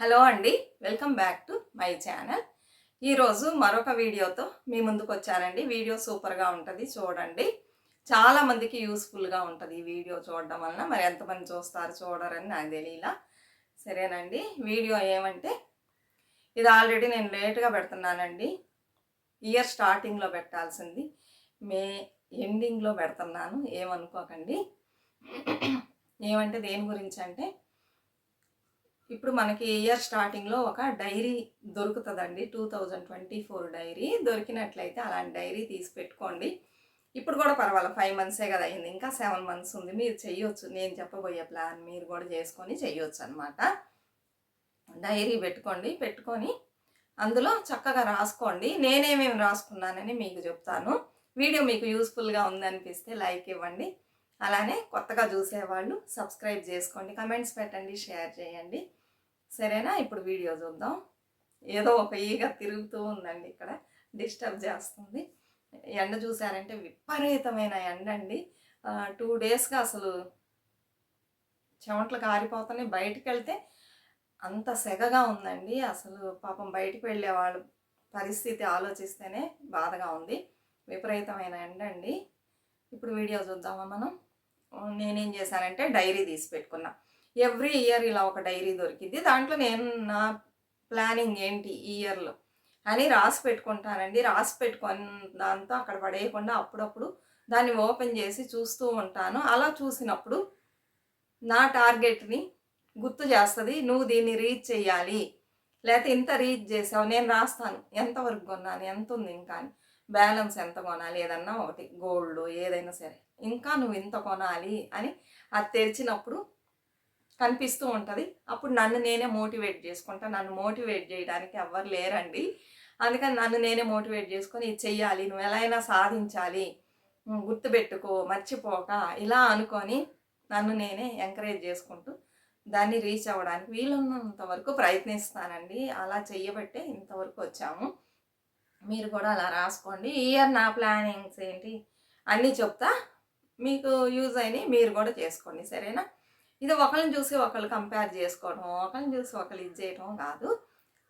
Hello అండి welcome back to my channel. ఈరోజు మరొక వీడియోతో మీ ముందుకు వచ్చానండి. వీడియో సూపర్గా ఉంటుంది చూడండి. చాలామందికి యూస్ఫుల్గా ఉంటుంది ఈ వీడియో చూడడం వలన. మరి ఎంతమంది చూస్తారు చూడరని నాకు తెలియలా. సరేనండి వీడియో ఏమంటే ఇది ఆల్రెడీ నేను లేట్గా పెడుతున్నానండి. ఇయర్ స్టార్టింగ్లో పెట్టాల్సింది. మే ఎండింగ్లో పెడుతున్నాను. ఏమనుకోకండి. ఏమంటే దేని గురించి అంటే ఇప్పుడు మనకి ఇయర్ స్టార్టింగ్లో ఒక డైరీ దొరుకుతుందండి. Two thousand twenty four diary దొరికినట్లయితే అలాంటి డైరీ తీసి పెట్టుకోండి. ఇప్పుడు కూడా పర్వాలేదు. ఫైవ్ మంత్సే కదా అయింది. ఇంకా సెవెన్ మంత్స్ ఉంది. మీరు చెయ్యొచ్చు. నేను చెప్పబోయే ప్లాన్ మీరు కూడా చేసుకొని చెయ్యొచ్చు అనమాట డైరీ పెట్టుకోండి. పెట్టుకొని అందులో చక్కగా రాసుకోండి. నేనేమేమి రాసుకున్నానని మీకు చెప్తాను. వీడియో మీకు యూస్ఫుల్గా ఉందనిపిస్తే లైక్ ఇవ్వండి. అలానే కొత్తగా చూసేవాళ్ళు సబ్స్క్రైబ్ చేసుకోండి. కమెంట్స్ పెట్టండి. షేర్ చేయండి. సరేనా? ఇప్పుడు వీడియో చూద్దాం. ఏదో ఒక ఈగ తిరుగుతూ ఉందండి ఇక్కడ. డిస్టర్బ్ చేస్తుంది. ఎండ చూసారంటే విపరీతమైన ఎండ అండి టూ డేస్గా అసలు చెమట్లు కారిపోతున్నాయి. బయటికి వెళ్తే అంత సెగగా ఉందండి. అసలు పాపం బయటికి వెళ్ళే వాళ్ళు పరిస్థితి ఆలోచిస్తేనే బాధగా ఉంది. విపరీతమైన ఎండ అండి ఇప్పుడు వీడియో చూద్దామా మనం? నేనేం చేశానంటే డైరీ తీసి పెట్టుకున్నా. ఎవ్రీ ఇయర్ ఇలా ఒక డైరీ దొరికింది దాంట్లో నేను నా ప్లానింగ్ ఏంటి ఈ ఇయర్లో అని రాసి పెట్టుకుంటానండి. రాసి పెట్టుకొని దాంతో అక్కడ పడేయకుండా అప్పుడప్పుడు దాన్ని ఓపెన్ చేసి చూస్తూ ఉంటాను. అలా చూసినప్పుడు నా టార్గెట్ని గుర్తు చేస్తుంది. నువ్వు దీన్ని రీచ్ చేయాలి. లేకపోతే ఇంత రీచ్ చేసావు నేను రాస్తాను. ఎంతవరకు కొన్నాను ఎంత ఉంది ఇంకా అని. బ్యాలెన్స్ ఎంత కొనాలి? ఏదన్నా ఒకటి గోల్డ్ ఏదైనా సరే. ఇంకా నువ్వు ఇంత కొనాలి అని అది తెరిచినప్పుడు కనిపిస్తూ ఉంటుంది. అప్పుడు నన్ను నేనే మోటివేట్ చేసుకుంటా. నన్ను మోటివేట్ చేయడానికి ఎవ్వరు లేరండి. అందుకని నన్ను నేనే మోటివేట్ చేసుకొని ఇది చెయ్యాలి నువ్వు ఎలా అయినా సాధించాలి గుర్తుపెట్టుకో మర్చిపోక ఇలా అనుకొని నన్ను నేనే ఎంకరేజ్ చేసుకుంటూ దాన్ని రీచ్ అవ్వడానికి వీలున్నంత వరకు ప్రయత్నిస్తానండి. అలా చెయ్యబట్టే ఇంతవరకు వచ్చాము. మీరు కూడా అలా రాసుకోండి. ఇయర్ నా ప్లానింగ్స్ ఏంటి? అన్నీ చెప్తా. మీకు యూజ్ అయినాయి మీరు కూడా చేసుకోండి. సరేనా? ఇది ఒకరిని చూసి ఒకళ్ళు కంపేర్ చేసుకోవడం ఒకరిని చూసి ఒకళ్ళు ఇది చేయడం కాదు.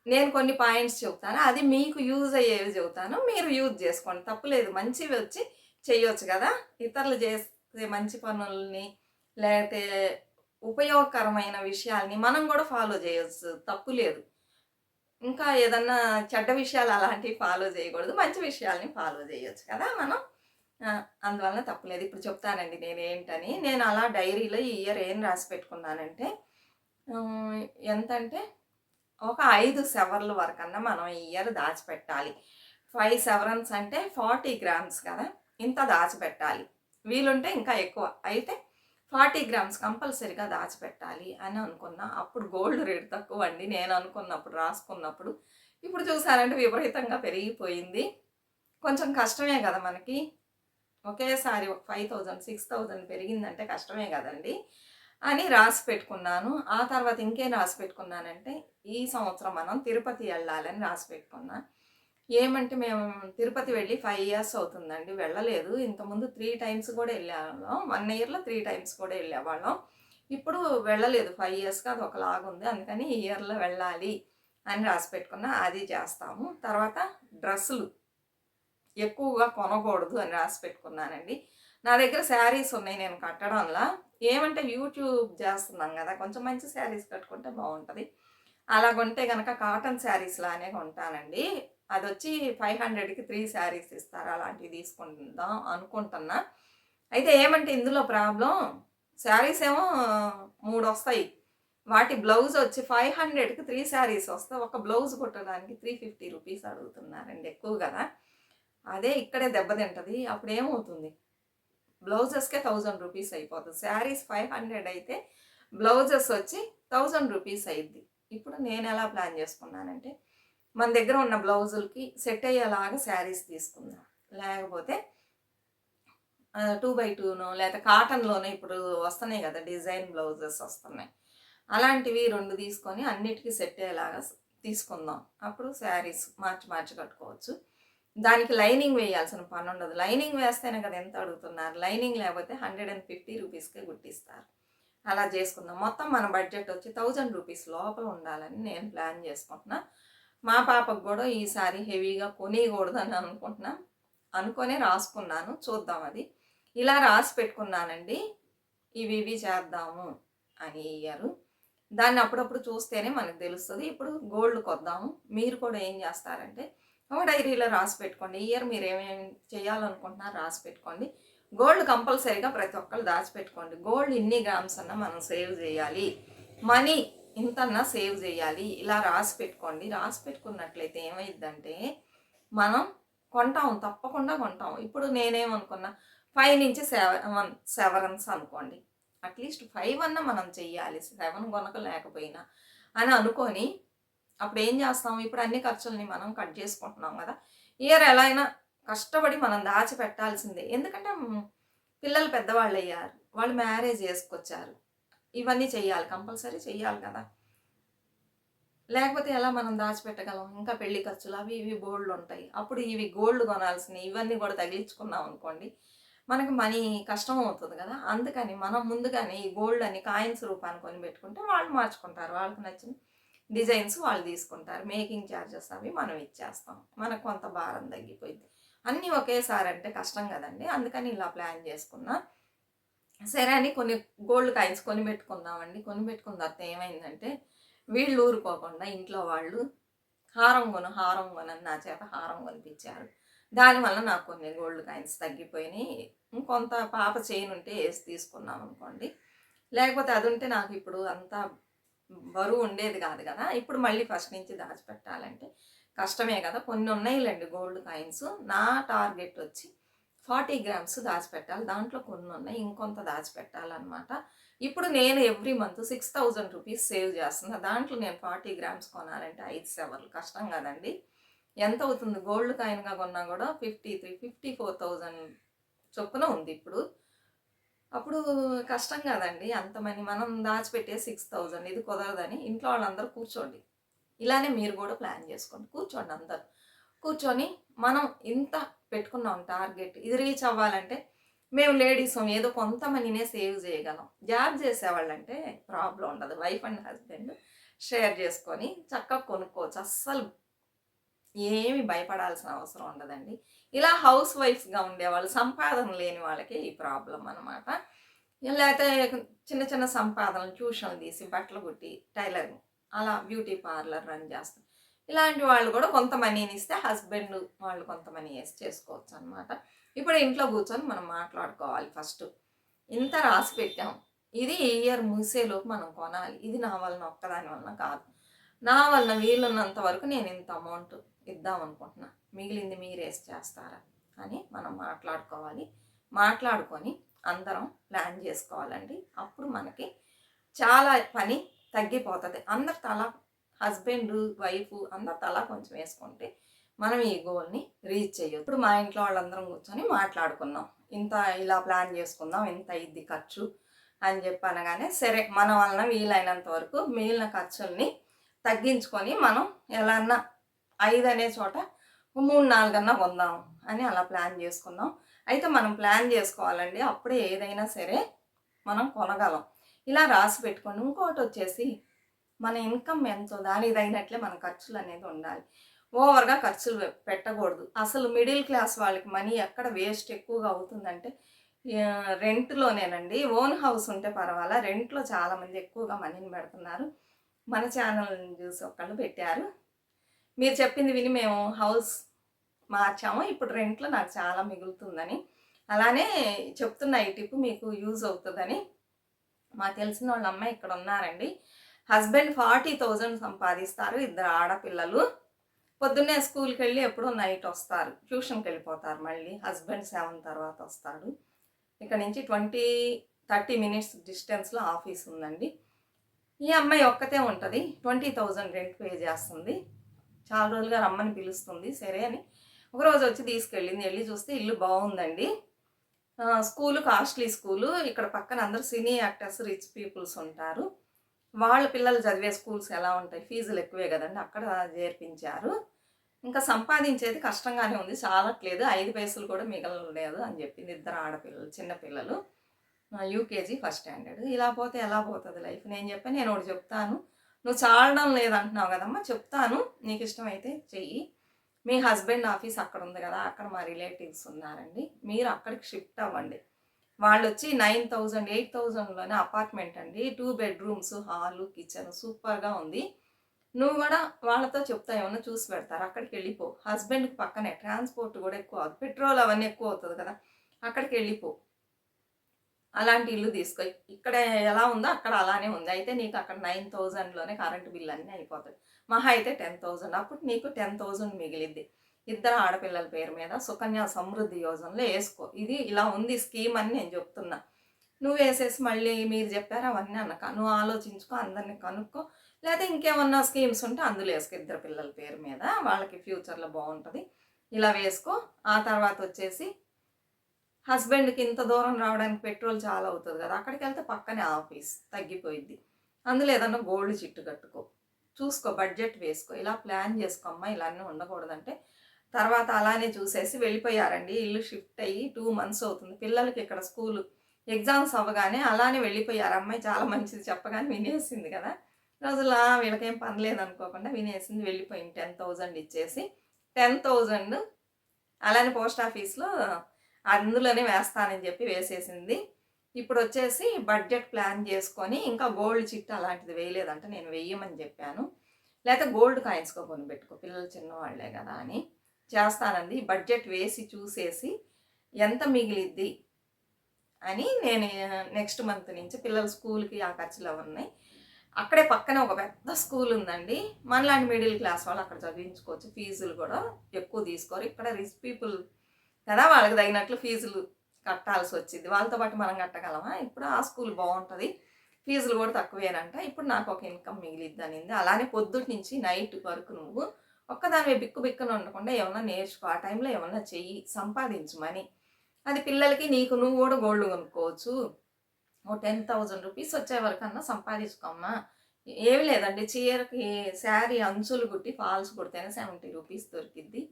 నేను కొన్ని పాయింట్స్ చెప్తాను. అది మీకు యూజ్ అయ్యేవి చెబుతాను మీరు యూజ్ చేసుకోండి. తప్పులేదు మంచివి వచ్చి చేయొచ్చు కదా? ఇతరులు చేసే మంచి పనుల్ని లేకపోతే ఉపయోగకరమైన విషయాల్ని మనం కూడా ఫాలో చేయొచ్చు. తప్పు లేదు. ఇంకా ఏదన్నా చెడ్డ విషయాలు అలాంటివి ఫాలో చేయకూడదు. మంచి విషయాల్ని ఫాలో చేయొచ్చు కదా మనం? అందువలన తప్పులేదు. ఇప్పుడు చెప్తానండి నేను ఏంటని నేను అలా డైరీలో ఈ ఇయర్ ఏం రాసి పెట్టుకున్నానంటే ఎంతంటే ఒక ఐదు సెవర్ల వరకన్నా మనం ఈ ఇయర్ దాచిపెట్టాలి. ఫైవ్ సెవరన్స్ అంటే ఫార్టీ గ్రామ్స్ కదా ఇంత దాచిపెట్టాలి. వీలుంటే ఇంకా ఎక్కువ. అయితే ఫార్టీ గ్రామ్స్ కంపల్సరీగా దాచిపెట్టాలి అని అనుకున్నా. అప్పుడు గోల్డ్ రేట్ తక్కువ అండి. నేను అనుకున్నప్పుడు రాసుకున్నప్పుడు. ఇప్పుడు చూసారంటే విపరీతంగా పెరిగిపోయింది. కొంచెం కష్టమే కదా మనకి. ఒకేసారి ఒక ఫైవ్ థౌజండ్ సిక్స్ థౌజండ్ పెరిగిందంటే కష్టమే కదండి. అని రాసి పెట్టుకున్నాను. ఆ తర్వాత ఇంకేం రాసి పెట్టుకున్నానంటే ఈ సంవత్సరం మనం తిరుపతి వెళ్ళాలని రాసి పెట్టుకున్నా. ఏమంటే మేము తిరుపతి వెళ్ళి ఫైవ్ ఇయర్స్ అవుతుందండి వెళ్ళలేదు. ఇంతకుముందు త్రీ టైమ్స్ కూడా వెళ్ళాము వన్ ఇయర్లో త్రీ టైమ్స్ కూడా వెళ్ళేవాళ్ళం. ఇప్పుడు వెళ్ళలేదు. ఫైవ్ ఇయర్స్కి అది ఒకలాగా ఉంది అందుకని ఈ ఇయర్లో వెళ్ళాలి అని రాసి పెట్టుకున్నా. అది చేస్తాము. తర్వాత డ్రెస్సులు. ఎక్కువగా కొనకూడదు అని రాసి పెట్టుకున్నానండి. నా దగ్గర శారీస్ ఉన్నాయి నేను కట్టడంలా ఏమంటే యూట్యూబ్ చేస్తున్నాం కదా కొంచెం మంచి శారీస్ కట్టుకుంటే బాగుంటుంది. అలా కొంటే కనుక కాటన్ శారీస్ లానే కొంటానండి. అది వచ్చి ఫైవ్ హండ్రెడ్కి త్రీ శారీస్ ఇస్తారు అలాంటివి తీసుకుందాం అనుకుంటున్నా. అయితే ఏమంటే ఇందులో ప్రాబ్లం శారీస్ ఏమో మూడు వస్తాయి వాటి బ్లౌజ్ వచ్చి ఫైవ్ హండ్రెడ్కి త్రీ శారీస్ వస్తే ఒక బ్లౌజ్ కుట్టడానికి త్రీ ఫిఫ్టీ రూపీస్ అడుగుతున్నారండి ఎక్కువ కదా. అదే ఇక్కడే దెబ్బతింటది అప్పుడు ఏమవుతుంది? బ్లౌజెస్కే థౌజండ్ రూపీస్ అయిపోతుంది. శారీస్ ఫైవ్ హండ్రెడ్ అయితే బ్లౌజెస్ వచ్చి థౌజండ్ రూపీస్ అయింది ఇప్పుడు నేను ఎలా ప్లాన్ చేసుకున్నానంటే మన దగ్గర ఉన్న బ్లౌజులకి సెట్ అయ్యేలాగా శారీస్ తీసుకుందాం. లేకపోతే టూ బై టూనో లేకపోతే కాటన్లోనే ఇప్పుడు వస్తున్నాయి కదా డిజైన్ బ్లౌజెస్ వస్తున్నాయి. అలాంటివి రెండు తీసుకొని అన్నిటికీ సెట్ అయ్యేలాగా తీసుకుందాం. అప్పుడు శారీస్ మార్చి మార్చి కట్టుకోవచ్చు. దానికి లైనింగ్ వేయాల్సిన పని ఉండదు లైనింగ్ వేస్తేనే కదా ఎంత అడుగుతున్నారు? లైనింగ్ లేకపోతే హండ్రెడ్ అండ్ ఫిఫ్టీ రూపీస్కే గుట్టిస్తారు. అలా చేసుకుందాం. మొత్తం మన బడ్జెట్ వచ్చి థౌజండ్ రూపీస్ లోపల ఉండాలని నేను ప్లాన్ చేసుకుంటున్నా. మా పాపకు కూడా ఈసారి హెవీగా కొనియకూడదని అనుకుంటున్నా. అనుకొని రాసుకున్నాను. చూద్దాం అది. ఇలా రాసి పెట్టుకున్నానండి. ఇవి ఇవి చేద్దాము అని ఇయ్యారు. దాన్ని అప్పుడప్పుడు చూస్తేనే మనకు తెలుస్తుంది. ఇప్పుడు గోల్డ్ కొద్దాము. మీరు కూడా ఏం చేస్తారంటే డైరీలో రాసి పెట్టుకోండి. ఇయర్ మీరు ఏమేమి చేయాలనుకుంటున్నారో రాసి పెట్టుకోండి. గోల్డ్ కంపల్సరీగా ప్రతి ఒక్కరు దాచిపెట్టుకోండి గోల్డ్ ఇన్ని గ్రామ్స్ అన్నా మనం సేవ్ చేయాలి. మనీ ఇంతన్నా సేవ్ చేయాలి. ఇలా రాసి పెట్టుకోండి. రాసి పెట్టుకున్నట్లయితే ఏమైందంటే మనం కొంటాం. తప్పకుండా కొంటాం. ఇప్పుడు నేనేమనుకున్నా ఫైవ్ నుంచి సెవెన్ సెవెన్స్ అనుకోండి. అట్లీస్ట్ ఫైవ్ అన్న మనం చెయ్యాలి సెవెన్ కొనక లేకపోయినా అని అనుకొని అప్పుడు ఏం చేస్తాం? ఇప్పుడు అన్ని ఖర్చుల్ని మనం కట్ చేసుకుంటున్నాం కదా. ఇయర్ ఎలా అయినా కష్టపడి మనం దాచి పెట్టాల్సిందే ఎందుకంటే పిల్లలు పెద్దవాళ్ళు అయ్యారు వాళ్ళు మ్యారేజ్ చేసుకొచ్చారు. ఇవన్నీ చేయాలి కంపల్సరీ చెయ్యాలి కదా. లేకపోతే ఎలా మనం దాచిపెట్టగలం? ఇంకా పెళ్ళి ఖర్చులు అవి ఇవి గోల్డ్ ఉంటాయి. అప్పుడు ఇవి గోల్డ్ కొనాల్సినవి ఇవన్నీ కూడా తగిలించుకున్నాం అనుకోండి మనకి మనీ కష్టం అవుతుంది కదా. అందుకని మనం ముందుగానే ఈ గోల్డ్ అని కాయిన్స్ రూపాన్ని కొని పెట్టుకుంటే వాళ్ళు మార్చుకుంటారు. వాళ్ళకి నచ్చిన డిజైన్స్ వాళ్ళు తీసుకుంటారు. మేకింగ్ ఛార్జెస్ అవి మనం ఇచ్చేస్తాం. మనకు కొంత భారం తగ్గిపోయింది. అన్నీ ఒకేసారి అంటే కష్టం కదండి. అందుకని ఇలా ప్లాన్ చేసుకున్నా. సరే అని కొన్ని గోల్డ్ కాయిన్స్ కొని పెట్టుకున్నామండి కొని పెట్టుకున్న తర్వాత ఏమైందంటే వీళ్ళు ఊరుకోకుండా ఇంట్లో వాళ్ళు హారం కొను హారం కొనని నా చేత హారం కొనిపించారు. దానివల్ల నాకు కొన్ని గోల్డ్ కాయిన్స్ తగ్గిపోయినాయి. ఇంకొంత పాప చైన్ ఉంటే వేసి తీసుకున్నాం అనుకోండి లేకపోతే అది ఉంటే నాకు ఇప్పుడు అంతా బరువు ఉండేది కాదు కదా. ఇప్పుడు మళ్ళీ ఫస్ట్ నుంచి దాచిపెట్టాలంటే కష్టమే కదా. కొన్ని ఉన్నాయిలేండి గోల్డ్ కాయిన్స్. నా టార్గెట్ వచ్చి ఫార్టీ గ్రామ్స్ దాచిపెట్టాలి. దాంట్లో కొన్ని ఉన్నాయి. ఇంకొంత దాచిపెట్టాలన్నమాట. ఇప్పుడు నేను every month six thousand rupees save చేస్తున్నా. దాంట్లో నేను ఫార్టీ గ్రామ్స్ కొనాలంటే ఐదు సెవర్లు కష్టం కదండి. ఎంత అవుతుంది? గోల్డ్ కాయిన్గా కొన్నా కూడా fifty three fifty four thousand చొప్పున ఉంది ఇప్పుడు. అప్పుడు కష్టం కదండి. అంత మనీ మనం దాచిపెట్టే సిక్స్ థౌజండ్ ఇది కుదరదని ఇంట్లో వాళ్ళందరూ కూర్చోండి. ఇలానే మీరు కూడా ప్లాన్ చేసుకోండి. కూర్చోండి అందరు. కూర్చొని మనం ఇంత పెట్టుకున్నాం టార్గెట్. ఇది రీచ్ అవ్వాలంటే మేము లేడీస్ ఏదో కొంత మనీనే సేవ్ చేయగలం. జాబ్ చేసేవాళ్ళంటే ప్రాబ్లం ఉండదు. వైఫ్ అండ్ హస్బెండ్ షేర్ చేసుకొని చక్కగా కొనుక్కోవచ్చు. అస్సలు ఏమి భయపడాల్సిన అవసరం ఉండదండి. ఇలా హౌస్ వైఫ్గా ఉండేవాళ్ళు సంపాదన లేని వాళ్ళకి ఈ ప్రాబ్లం అనమాట లేకపోతే చిన్న చిన్న సంపాదనలు ట్యూషన్లు తీసి బట్టలు కుట్టి టైలరింగ్ అలా బ్యూటీ పార్లర్ రన్ చేస్తాం ఇలాంటి వాళ్ళు కూడా కొంత మనీని ఇస్తే హస్బెండ్ వాళ్ళు కొంత మనీ వేసి చేసుకోవచ్చు అనమాట ఇప్పుడు ఇంట్లో కూర్చొని మనం మాట్లాడుకోవాలి ఫస్ట్. ఇంత రాసి పెట్టాం. ఇది ఇయర్ మూసేలోపు మనం కొనాలి. ఇది నా వలన ఒక్కదాని వలన కాదు. నా వలన వీలున్నంత వరకు నేను ఇంత అమౌంట్ ఇద్దాం అనుకుంటున్నా. మిగిలింది మీరేసి చేస్తారా అని మనం మాట్లాడుకోవాలి. మాట్లాడుకొని అందరం ప్లాన్ చేసుకోవాలండి. అప్పుడు మనకి చాలా పని తగ్గిపోతుంది. అందరు తల హస్బెండ్ వైఫ్ అందరు తల కొంచెం వేసుకుంటే మనం ఈ గోల్ని రీచ్ చేయొచ్చు. ఇప్పుడు మా ఇంట్లో వాళ్ళందరం కూర్చొని మాట్లాడుకున్నాం. ఇంత ఇలా ప్లాన్ చేసుకుందాం ఇంత ఇది ఖర్చు అని చెప్పి అనగానే సరే మన వలన వీలైనంత వరకు మిగిలిన ఖర్చుల్ని తగ్గించుకొని మనం ఎలా అన్నా ఐదు అనే చోట మూడు నాలుగన్నా కొందాం అని అలా ప్లాన్ చేసుకుందాం. అయితే మనం ప్లాన్ చేసుకోవాలండి. అప్పుడే ఏదైనా సరే మనం కొనగలం. ఇలా రాసి పెట్టుకోండి ఇంకోటి వచ్చేసి మన ఇన్కమ్ ఎంతో దానికి తగినట్లే మన ఖర్చులు అనేది ఉండాలి. ఓవర్గా ఖర్చులు పెట్టకూడదు. అసలు మిడిల్ క్లాస్ వాళ్ళకి మనీ ఎక్కడ వేస్ట్ ఎక్కువగా అవుతుందంటే రెంట్లోనేనండి. ఓన్ హౌస్ ఉంటే పర్వాలా. రెంట్లో చాలామంది ఎక్కువగా మనీని పెడుతున్నారు. మన ఛానల్ని చూసి ఒకళ్ళు పెట్టారు. మీరు చెప్పింది విని మేము హౌస్ మార్చాము. ఇప్పుడు రెంట్లో నాకు చాలా మిగులుతుందని. అలానే చెప్తున్నా ఈ టిప్ మీకు యూజ్ అవుతుందని. మా తెలిసిన వాళ్ళ అమ్మాయి ఇక్కడ ఉన్నారండి. హస్బెండ్ ఫార్టీ థౌజండ్ సంపాదిస్తారు. ఇద్దరు ఆడపిల్లలు. పొద్దున్నే స్కూల్కి వెళ్ళి ఎప్పుడో నైట్ వస్తారు. ట్యూషన్కి వెళ్ళిపోతారు మళ్ళీ. హస్బెండ్ సెవెన్ తర్వాత వస్తాడు. ఇక్కడ నుంచి ట్వంటీ థర్టీ మినిట్స్ డిస్టెన్స్లో ఆఫీస్ ఉందండి. ఈ అమ్మాయి ఒక్కతే ఉంటుంది. ట్వంటీ థౌజండ్ రెంట్ పే చేస్తుంది. చాలా రోజులుగా రమ్మని పిలుస్తుంది. సరే అని ఒకరోజు వచ్చి తీసుకెళ్ళింది. వెళ్ళి చూస్తే ఇల్లు బాగుందండి. School costly school. ఇక్కడ పక్కన అందరు సినీ యాక్టర్స్ రిచ్ పీపుల్స్ ఉంటారు. వాళ్ళ పిల్లలు చదివే స్కూల్స్ ఎలా ఉంటాయి? ఫీజులు ఎక్కువే కదండి. అక్కడ చేర్పించారు. ఇంకా సంపాదించేది కష్టంగానే ఉంది. చాలట్లేదు. ఐదు పైసలు కూడా మిగలలేదు అని చెప్పింది ఇద్దరు ఆడపిల్లలు చిన్నపిల్లలు యూకేజీ ఫస్ట్ స్టాండర్డ్. ఇలా పోతే ఎలా పోతుంది లైఫ్? నేను చెప్పాను నేను ఒకటి చెప్తాను. నువ్వు చాలడం లేదంటున్నావు కదమ్మా చెప్తాను. నీకు ఇష్టమైతే చెయ్యి. మీ హస్బెండ్ ఆఫీస్ అక్కడ ఉంది కదా అక్కడ మా రిలేటివ్స్ ఉన్నారండి. మీరు అక్కడికి షిఫ్ట్ అవ్వండి. వాళ్ళు వచ్చి నైన్ థౌజండ్ ఎయిట్ థౌజండ్లోనే అపార్ట్మెంట్ అండి. టూ బెడ్రూమ్స్ హాలు కిచెన్ సూపర్గా ఉంది. నువ్వు కూడా వాళ్ళతో చెప్తా ఏమన్నా చూసి పెడతారు? అక్కడికి వెళ్ళిపో. హస్బెండ్కి పక్కనే ట్రాన్స్పోర్ట్ కూడా ఎక్కువ అవుతుంది. పెట్రోల్ అవన్నీ ఎక్కువ అవుతుంది కదా అక్కడికి వెళ్ళిపో. అలాంటి ఇల్లు తీసుకో. ఇక్కడ ఎలా ఉందో అక్కడ అలానే ఉంది. అయితే నీకు అక్కడ నైన్ థౌజండ్లోనే కరెంటు బిల్ అన్నీ అయిపోతాయి. మహా అయితే టెన్ థౌజండ్ అప్పుడు నీకు టెన్ థౌజండ్ మిగిలిద్ది. ఇద్దరు ఆడపిల్లల పేరు మీద సుకన్య సమృద్ధి యోజనలో వేసుకో. ఇది ఇలా ఉంది స్కీమ్ అని నేను చెప్తున్నా. నువ్వు వేసేసి మళ్ళీ మీరు చెప్పారు అవన్నీ అన్నక. నువ్వు ఆలోచించుకో అందరిని కనుక్కో. లేదా ఇంకేమన్నా స్కీమ్స్ ఉంటే అందులో వేసుకో ఇద్దరు పిల్లల పేరు మీద. వాళ్ళకి ఫ్యూచర్లో బాగుంటుంది. ఇలా వేసుకో. ఆ తర్వాత వచ్చేసి హస్బెండ్కి ఇంత దూరం రావడానికి పెట్రోల్ చాలా అవుతుంది కదా అక్కడికి వెళ్తే పక్కనే ఆఫీస్ తగ్గిపోయింది అందులో ఏదన్నా గోల్డ్ చిట్టు కట్టుకో చూసుకో బడ్జెట్ వేసుకో ఇలా ప్లాన్ చేసుకో అమ్మ ఇలా అన్నీ ఉండకూడదంటే. తర్వాత అలానే చూసేసి వెళ్ళిపోయారండి. ఇల్లు షిఫ్ట్ అయ్యి టూ మంత్స్ అవుతుంది. పిల్లలకి ఇక్కడ స్కూల్ ఎగ్జామ్స్ అవ్వగానే అలానే వెళ్ళిపోయారు. అమ్మాయి చాలా మంచిది చెప్పగానే వినేసింది కదా. రోజులా వీళ్ళకేం పనిలేదు అనుకోకుండా వినేసింది. వెళ్ళిపోయింది టెన్ థౌజండ్ ఇచ్చేసి టెన్ థౌజండ్ అలానే పోస్ట్ ఆఫీస్లో అందులోనే వేస్తానని చెప్పి వేసేసింది. ఇప్పుడు వచ్చేసి బడ్జెట్ ప్లాన్ చేసుకొని ఇంకా గోల్డ్ చిట్ అలాంటిది వేయలేదంటే నేను వేయమని చెప్పాను. లేకపోతే గోల్డ్ కాయిన్స్కో కొని పెట్టుకో పిల్లలు చిన్నవాళ్ళే కదా అని చేస్తానంది. బడ్జెట్ వేసి చూసేసి ఎంత మిగిలిద్ది అని నేను నెక్స్ట్ మంత్ నుంచి పిల్లల స్కూల్కి ఆ ఖర్చులు ఉన్నాయి. అక్కడే పక్కనే ఒక పెద్ద స్కూల్ ఉందండి. మనలాంటి మిడిల్ క్లాస్ వాళ్ళు అక్కడ చదివించుకోవచ్చు. ఫీజులు కూడా ఎక్కువ తీసుకోరు. ఇక్కడ రిచ్ పీపుల్ కదా వాళ్ళకి తగినట్లు ఫీజులు కట్టాల్సి వచ్చింది. వాళ్ళతో పాటు మనం కట్టగలమా? ఇప్పుడు ఆ స్కూల్ బాగుంటుంది. ఫీజులు కూడా తక్కువేనంట. ఇప్పుడు నాకు ఒక ఇన్కమ్ మిగిలిద్ది అనింది అలానే పొద్దుటి నుంచి నైట్ వరకు నువ్వు ఒక్కదాని బిక్కు బిక్కున ఉండకుండా ఏమన్నా నేర్చుకో. ఆ టైంలో ఏమన్నా చెయ్యి. సంపాదించు మనీ. అది పిల్లలకి నీకు నువ్వు కూడా గోల్డ్ కొనుక్కోవచ్చు. ఓ టెన్ థౌజండ్ రూపీస్ వచ్చే వరకన్నా సంపాదించుకోమ్మా. ఏమి లేదండి. చీరకి శారీ అంచులు కుట్టి ఫాల్స్ కుడితేనే సెవెంటీ రూపీస్ దొరికిద్ది.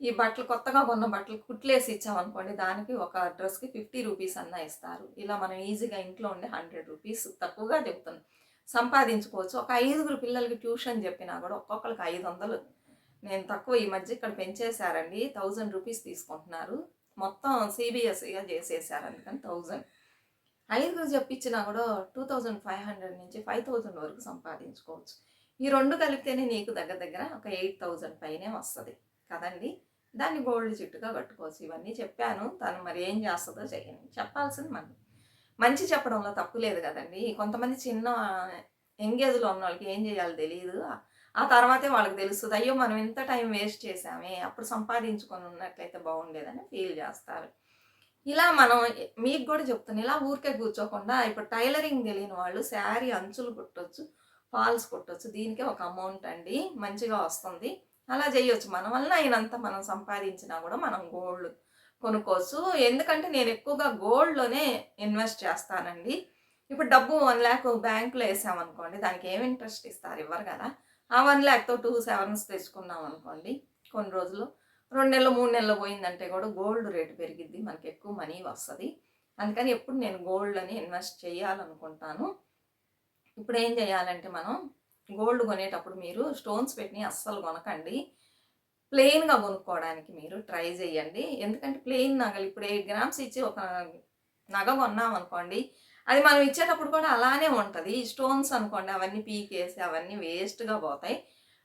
ఈ బట్టలు కొత్తగా కొన్న బట్టలు కుట్లేసి ఇచ్చామనుకోండి దానికి ఒక డ్రెస్కి ఫిఫ్టీ రూపీస్ అన్న ఇస్తారు. ఇలా మనం ఈజీగా ఇంట్లో ఉండే హండ్రెడ్ రూపీస్ తక్కువగా చెప్తుంది సంపాదించుకోవచ్చు. ఒక ఐదుగురు పిల్లలకి ట్యూషన్ చెప్పినా కూడా ఒక్కొక్కరికి ఐదు వందలు. నేను తక్కువ ఈ మధ్య ఇక్కడ పెంచేశారండి. థౌజండ్ రూపీస్ తీసుకుంటున్నారు. మొత్తం సిబిఎస్ఈగా చేసేసారు అందుకని థౌజండ్. ఐదుగురు చెప్పించినా కూడా టూ థౌజండ్ ఫైవ్ హండ్రెడ్ నుంచి ఫైవ్ థౌజండ్ వరకు సంపాదించుకోవచ్చు. ఈ రెండు కలిపితేనే నీకు దగ్గర దగ్గర ఒక ఎయిట్ థౌజండ్ పైనే వస్తుంది. కదండి? దాన్ని గోల్డ్ చిట్టుగా కట్టుకోవచ్చు. ఇవన్నీ చెప్పాను. తను మరి ఏం చేస్తుందో చేయని చెప్పాల్సింది మనం మంచి చెప్పడంలో తప్పు లేదు కదండి. కొంతమంది చిన్న ఎంగేజ్లో ఉన్న వాళ్ళకి ఏం చేయాలో తెలియదు ఆ తర్వాతే వాళ్ళకి తెలుస్తుంది. అయ్యో మనం ఎంత టైం వేస్ట్ చేసామే అప్పుడు సంపాదించుకొని ఉన్నట్లయితే బాగుండేదని ఫీల్ చేస్తారు. ఇలా మనం మీకు కూడా చెప్తాను ఇలా ఊరికే కూర్చోకుండా ఇప్పుడు టైలరింగ్ తెలియని వాళ్ళు శారీ అంచులు కుట్టొచ్చు ఫాల్స్ కుట్టొచ్చు. దీనికే ఒక అమౌంట్ అండి. మంచిగా వస్తుంది. అలా చేయొచ్చు మన వలన అయినంత మనం సంపాదించినా కూడా మనం గోల్డ్ కొనుక్కోవచ్చు. ఎందుకంటే నేను ఎక్కువగా గోల్డ్లోనే ఇన్వెస్ట్ చేస్తానండి. ఇప్పుడు డబ్బు వన్ ల్యాక్ బ్యాంకులో వేసామనుకోండి దానికి ఏం ఇంట్రెస్ట్ ఇస్తారు? ఇవ్వరు కదా. ఆ వన్ ల్యాక్తో టూ సెవెన్స్ తెచ్చుకున్నాం అనుకోండి కొన్ని రోజులు. రెండు నెలలు మూడు నెలలు పోయిందంటే కూడా గోల్డ్ రేటు పెరిగిద్ది. మనకి ఎక్కువ మనీ వస్తుంది. అందుకని ఎప్పుడు నేను గోల్డ్ని ఇన్వెస్ట్ చేయాలనుకుంటాను. ఇప్పుడు ఏం చేయాలంటే మనం గోల్డ్ కొనేటప్పుడు మీరు స్టోన్స్ పెట్టిన అస్సలు కొనకండి. ప్లెయిన్గా కొనుక్కోవడానికి మీరు ట్రై చేయండి. ఎందుకంటే ప్లెయిన్ నగలు ఇప్పుడు ఎయిట్ గ్రామ్స్ ఇచ్చి ఒక నగ కొన్నాం అనుకోండి అది మనం ఇచ్చేటప్పుడు కూడా అలానే ఉంటుంది. స్టోన్స్ అనుకోండి అవన్నీ పీకేసి అవన్నీ వేస్ట్గా పోతాయి.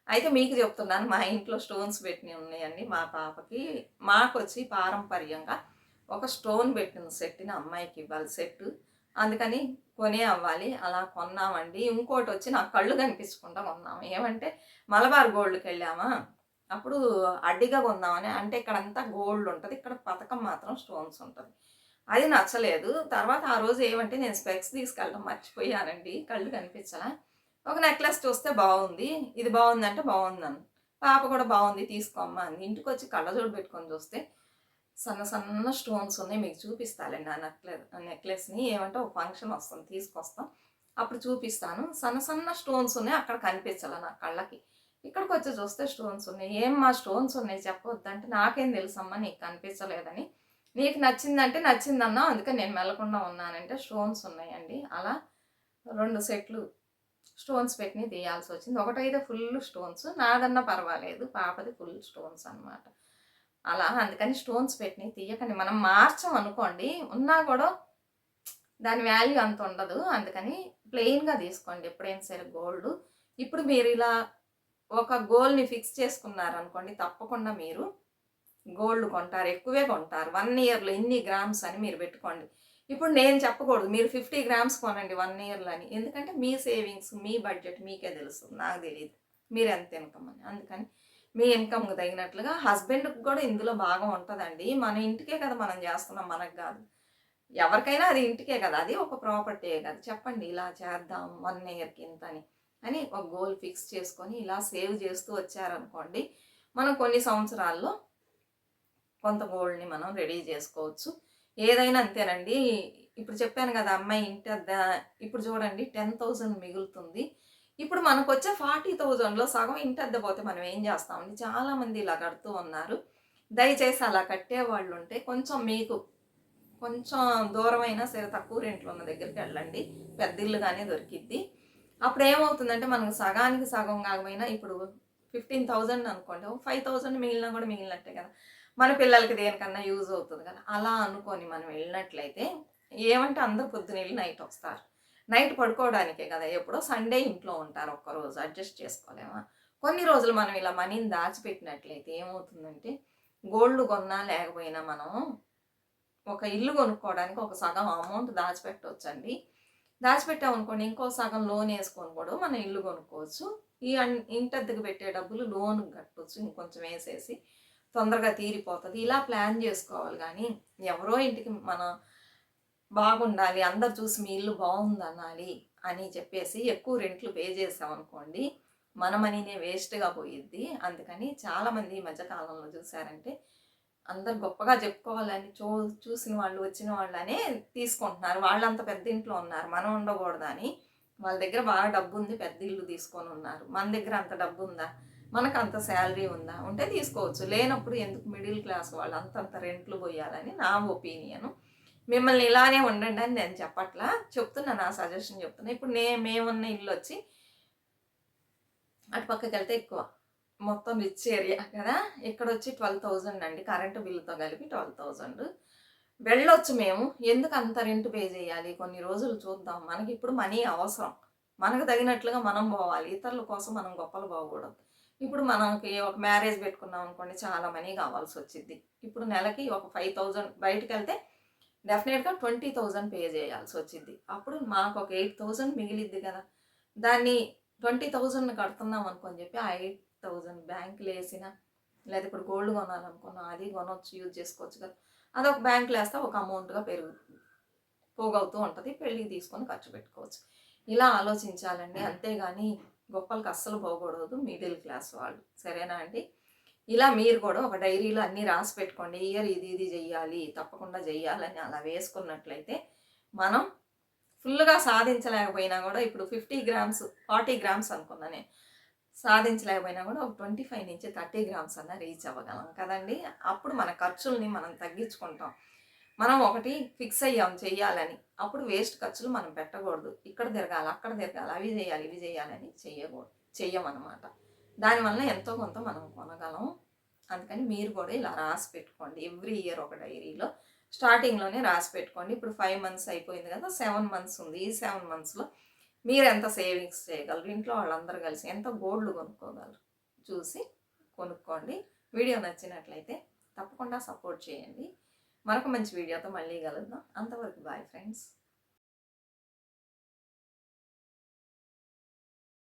అయితే మీకు చెప్తున్నాను మా ఇంట్లో స్టోన్స్ పెట్టి ఉన్నాయండి. మా పాపకి మాకు వచ్చి పారంపర్యంగా ఒక స్టోన్ పెట్టిన సెట్ని అమ్మాయికి ఇవ్వాలి సెట్ అందుకని కొనే అవ్వాలి అలా కొన్నామండి. ఇంకోటి వచ్చి నాకు కళ్ళు కనిపించకుండా కొన్నాము ఏమంటే మలబార్ గోల్డ్కి వెళ్ళామా అప్పుడు అడ్డిగా కొందామని అంటే ఇక్కడంతా గోల్డ్ ఉంటుంది ఇక్కడ పథకం మాత్రం స్టోన్స్ ఉంటుంది. అది నచ్చలేదు. తర్వాత ఆ రోజు ఏమంటే నేను స్పెక్స్ తీసుకెళ్ళడం మర్చిపోయానండి కళ్ళు కనిపించలా. ఒక నెక్లెస్ చూస్తే బాగుంది ఇది బాగుందంటే బాగుందని పాప కూడా బాగుంది తీసుకోమ్మా అంది ఇంటికి వచ్చి కళ్ళజోడు పెట్టుకొని చూస్తే సన్న సన్న స్టోన్స్ ఉన్నాయి. మీకు చూపిస్తాలండి ఆ నెక్లెస్ నెక్లెస్ని. ఏమంటే ఒక ఫంక్షన్ వస్తుంది. తీసుకొస్తాం. అప్పుడు చూపిస్తాను. సన్న సన్న స్టోన్స్ ఉన్నాయి. అక్కడ కనిపించాలి నా కళ్ళకి. ఇక్కడికి వచ్చి చూస్తే స్టోన్స్ ఉన్నాయి. ఏం మా స్టోన్స్ ఉన్నాయి చెప్పొద్దంటే నాకేం తెలుసమ్మా నీకు కనిపించలేదని. నీకు నచ్చిందంటే నచ్చిందన్నా అందుకని నేను మెల్లకుండా ఉన్నానంటే స్టోన్స్ ఉన్నాయండి. అలా రెండు సెట్లు స్టోన్స్ పెట్టి తీయాల్సి వచ్చింది. ఒకటైతే ఫుల్ స్టోన్స్. నాదన్నా పర్వాలేదు. పాపది ఫుల్ స్టోన్స్ అన్నమాట. అలా అందుకని స్టోన్స్ పెట్టినవి తీయకండి. మనం మార్చం అనుకోండి ఉన్నా కూడా దాని వాల్యూ అంత ఉండదు. అందుకని ప్లెయిన్గా తీసుకోండి. ఎప్పుడైనా సరే గోల్డ్. ఇప్పుడు మీరు ఇలా ఒక గోల్ని ఫిక్స్ చేసుకున్నారు అనుకోండి తప్పకుండా మీరు గోల్డ్ కొంటారు. ఎక్కువే కొంటారు. వన్ ఇయర్లో ఇన్ని గ్రామ్స్ అని మీరు పెట్టుకోండి. ఇప్పుడు నేను చెప్పకూడదు. మీరు ఫిఫ్టీ గ్రామ్స్ కొనండి వన్ ఇయర్లో అని. ఎందుకంటే మీ సేవింగ్స్ మీ బడ్జెట్ మీకే తెలుస్తుంది నాకు తెలియదు మీరు ఎంత ఇన్కమ్ అని అందుకని మీ ఇన్కమ్కి తగినట్లుగా హస్బెండ్కి కూడా ఇందులో భాగం ఉంటుందండి. మన ఇంటికే కదా మనం చేస్తున్నాం మనకు కాదు. ఎవరికైనా అది ఇంటికే కదా అది ఒక ప్రాపర్టీయే కదా. చెప్పండి ఇలా చేద్దాం వన్ ఇయర్కి ఇంత అని అని ఒక గోల్ ఫిక్స్ చేసుకొని ఇలా సేవ్ చేస్తూ వచ్చారనుకోండి మనం కొన్ని సంవత్సరాల్లో కొంత గోల్డ్ని మనం రెడీ చేసుకోవచ్చు. ఏదైనా అంతేనండి. ఇప్పుడు చెప్పాను కదా అమ్మాయి ఇంటి అద్దె ఇప్పుడు చూడండి టెన్ థౌజండ్ మిగులుతుంది. ఇప్పుడు మనకు వచ్చే ఫార్టీ థౌజండ్లో సగం ఇంటద్దె పోతే మనం ఏం చేస్తామని చాలామంది ఇలా కడుతూ ఉన్నారు. దయచేసి అలా కట్టే వాళ్ళు ఉంటే కొంచెం మీకు కొంచెం దూరమైనా సరే తక్కువ రెంట్లు ఉన్న దగ్గరికి వెళ్ళండి. పెద్ద ఇల్లుగానే దొరికిద్ది. అప్పుడు ఏమవుతుందంటే మనకు సగానికి సగం కాకపోయినా ఇప్పుడు ఫిఫ్టీన్ థౌజండ్ అనుకోండి. ఫైవ్ థౌజండ్ మిగిలినా కూడా మిగిలినట్టే కదా. మన పిల్లలకి దేనికన్నా యూజ్ అవుతుంది కదా. అలా అనుకొని మనం వెళ్ళినట్లయితే ఏమంటే అందరు పొద్దున వెళ్ళి నైట్ వస్తారు. నైట్ పడుకోవడానికే కదా ఎప్పుడో సండే ఇంట్లో ఉంటారు ఒక్కరోజు అడ్జస్ట్ చేసుకోలేమా? కొన్ని రోజులు మనం ఇలా మనీని దాచిపెట్టినట్లయితే ఏమవుతుందంటే గోల్డ్ కొన్నా లేకపోయినా మనం ఒక ఇల్లు కొనుక్కోవడానికి ఒక సగం అమౌంట్ దాచిపెట్టవచ్చండి దాచిపెట్టామనుకోండి ఇంకో సగం లోన్ వేసుకొని కూడా మనం ఇల్లు కొనుక్కోవచ్చు. ఈ అన్- పెట్టే డబ్బులు లోన్ కట్టవచ్చు ఇంకొంచెం వేసేసి తొందరగా తీరిపోతుంది. ఇలా ప్లాన్ చేసుకోవాలి కానీ ఎవరో ఇంటికి మన బాగుండాలి అందరు చూసి మీ ఇల్లు బాగుంది అనాలి అని చెప్పేసి ఎక్కువ రెంట్లు పే చేసామనుకోండి మన మనీనే వేస్ట్గా పోయిద్ది. అందుకని చాలామంది ఈ మధ్యకాలంలో చూసారంటే అందరు గొప్పగా చెప్పుకోవాలని చూ చూసిన వాళ్ళు వచ్చిన వాళ్ళనే తీసుకుంటున్నారు. వాళ్ళంత పెద్ద ఇంట్లో ఉన్నారు మనం ఉండకూడదని వాళ్ళ దగ్గర బాగా డబ్బు ఉంది పెద్ద ఇల్లు తీసుకొని ఉన్నారు. మన దగ్గర అంత డబ్బు ఉందా మనకు అంత శాలరీ ఉందా? ఉంటే తీసుకోవచ్చు. లేనప్పుడు ఎందుకు మిడిల్ క్లాస్ వాళ్ళు అంతంత రెంట్లు పోయాలని నా ఒపీనియన్. మిమ్మల్ని ఇలానే ఉండండి అని నేను చెప్పట్లా. చెప్తున్నా నా సజెషన్ చెప్తున్నా. ఇప్పుడు నే మేమున్న ఇల్లు వచ్చి అటు పక్కకి వెళ్తే ఎక్కువ మొత్తం రిచ్ ఏరియా కదా. ఇక్కడ వచ్చి ట్వెల్వ్ థౌజండ్ అండి. కరెంటు బిల్లుతో కలిపి ట్వెల్వ్ థౌజండ్ వెళ్ళొచ్చు మేము. ఎందుకు అంత రెంట్ పే చేయాలి? కొన్ని రోజులు చూద్దాం. మనకి ఇప్పుడు మనీ అవసరం. మనకు తగినట్లుగా మనం పోవాలి. ఇతరుల కోసం మనం గొప్పలు పోకూడదు. ఇప్పుడు మనకి ఒక మ్యారేజ్ పెట్టుకున్నాం అనుకోండి చాలా మనీ కావాల్సి వచ్చింది ఇప్పుడు నెలకి ఒక ఫైవ్ థౌజండ్ బయటకు వెళ్తే డెఫినెట్గా ట్వంటీ థౌజండ్ పే చేయాల్సి వచ్చింది. అప్పుడు మాకు ఒక ఎయిట్ థౌజండ్ మిగిలిద్ది కదా. దాన్ని ట్వంటీ థౌజండ్ కడుతున్నాం అనుకొని చెప్పి ఆ ఎయిట్ థౌజండ్ బ్యాంకులు వేసిన లేదా ఇప్పుడు గోల్డ్ కొనాలనుకున్నా అది కొనవచ్చు యూజ్ చేసుకోవచ్చు కదా. అదొక బ్యాంకులో వేస్తే ఒక అమౌంట్గా పెరుగుతుంది పోగవుతూ ఉంటుంది. పెళ్ళికి తీసుకొని ఖర్చు పెట్టుకోవచ్చు. ఇలా ఆలోచించాలండి. అంతేగాని గొప్పలకు అస్సలు పోకూడదు. మిడిల్ క్లాస్ వాళ్ళు. సరేనా అండి? ఇలా మీరు కూడా ఒక డైరీలో అన్నీ రాసి పెట్టుకోండి. ఇయర్ ఇది ఇది చెయ్యాలి తప్పకుండా చెయ్యాలని అలా వేసుకున్నట్లయితే మనం ఫుల్గా సాధించలేకపోయినా కూడా ఇప్పుడు ఫిఫ్టీ గ్రామ్స్ ఫార్టీ గ్రామ్స్ అనుకున్నా నేను సాధించలేకపోయినా కూడా ఒక ట్వంటీ ఫైవ్ నుంచి థర్టీ గ్రామ్స్ అన్న రీచ్ అవ్వగలం కదండి. అప్పుడు మన ఖర్చుల్ని మనం తగ్గించుకుంటాం. మనం ఒకటి ఫిక్స్ అయ్యాం చెయ్యాలని అప్పుడు వేస్ట్ ఖర్చులు మనం పెట్టకూడదు. ఇక్కడ తిరగాలి అక్కడ తిరగాలి అవి చేయాలి ఇవి చేయాలని చెయ్యకూడదు చెయ్యమన్నమాట. దానివల్ల ఎంతో కొంత మనం కొనగలం. అందుకని మీరు కూడా ఇలా రాసి పెట్టుకోండి. ఎవ్రీ ఇయర్ ఒక డైరీలో స్టార్టింగ్లోనే రాసి పెట్టుకోండి. ఇప్పుడు ఫైవ్ మంత్స్ అయిపోయింది కదా సెవెన్ మంత్స్ ఉంది. ఈ సెవెన్ మంత్స్లో మీరు ఎంత సేవింగ్స్ చేయగలరు? ఇంట్లో వాళ్ళందరూ కలిసి ఎంత గోల్డ్ కొనుక్కోగలరు? చూసి కొనుక్కోండి. వీడియో నచ్చినట్లయితే తప్పకుండా సపోర్ట్ చేయండి. మరొక మంచి వీడియోతో మళ్ళీ కలుద్దాం. అంతవరకు బాయ్ ఫ్రెండ్స్